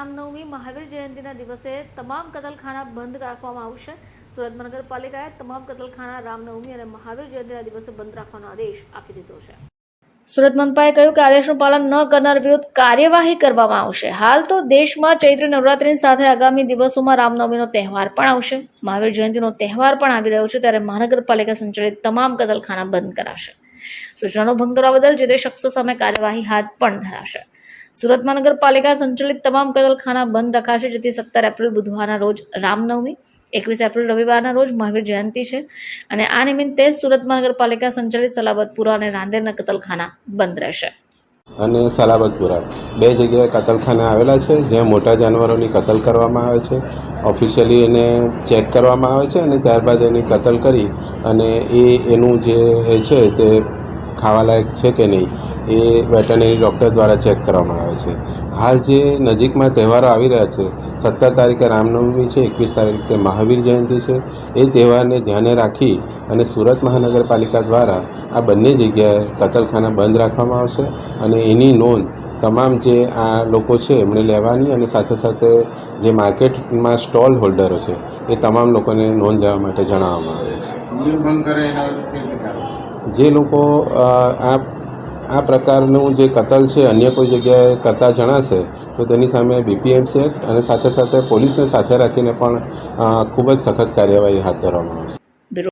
રામનવમી મહાવીર જયંતિના દિવસે તમામ કતલખાના બંધ રાખવામાં આવશે. સુરત મહાનગરપાલિકાએ તમામ કતલખાના રામનવમી અને મહાવીર જયંતિના દિવસે બંધ રાખવાનો આદેશ આપી દીધો છે. સુરત મનપાએ કહ્યું કે આદેશનું પાલન ન કરનાર વિરુદ્ધ કાર્યવાહી કરવામાં આવશે. હાલ તો દેશમાં ચૈત્ર નવરાત્રિની સાથે આગામી દિવસોમાં રામનવમીનો તહેવાર પણ આવશે. મહાવીર જયંતિનો તહેવાર પણ આવી રહ્યો છે ત્યારે મહાનગરપાલિકા સંચાલિત તમામ કતલખાના બંધ કરાશે. સૂચનાનો ભંગ કરવા બદલ જે તે શખ્સો સામે કાર્યવાહી હાથ પણ ધરાશે. સુરત મહાનગરપાલિકા સંચાલિત તમામ કતલખાના બંધ રખાશે, જેથી સત્તર એપ્રિલ બુધવારના રોજ રામનવમી, એકવીસ એપ્રિલ રવિવારના રોજ મહાવીર જયંતિ છે. અને આ નિમિત્તે સુરત મહાનગરપાલિકા સંચાલિત સલાબતપુરા અને રાંદેરના કતલખાના બંધ રહેશે. અને સલાબતપુરા બે જગ્યાએ કતલખાના આવેલા છે, જ્યાં મોટા જાનવરોની કતલ કરવામાં આવે છે. ઓફિશિયલી એને ચેક કરવામાં આવે છે અને ત્યારબાદ એની કતલ કરી અને એ એનું જે છે તે ખાવાલાયક છે કે નહીં, એ વેટરનરી ડૉક્ટર દ્વારા ચેક કરવામાં આવે છે. હાલ જે નજીકમાં તહેવારો આવી રહ્યા છે, સત્તર તારીખે રામનવમી છે, એકવીસ તારીખે મહાવીર જયંતિ છે, એ તહેવારને ધ્યાને રાખી અને સુરત મહાનગરપાલિકા દ્વારા આ બંને જગ્યાએ કતલખાના બંધ રાખવામાં આવશે અને એની નોંધ તમામ જે આ લોકો છે એમણે લેવાની અને સાથે સાથે જે માર્કેટમાં સ્ટોલ હોલ્ડરો છે એ તમામ લોકોને નોંધ લેવા માટે જણાવવામાં આવે છે? જે લોકો આ આ પ્રકારનું જે કતલ છે અન્ય કોઈ જગ્યાએ કરતા જણાશે તો તેની સામે બીપીએમસી એક્ટ અને સાથે સાથે પોલીસને સાથે રાખીને પણ ખૂબ જ સખત કાર્યવાહી હાથ ધરવામાં આવશે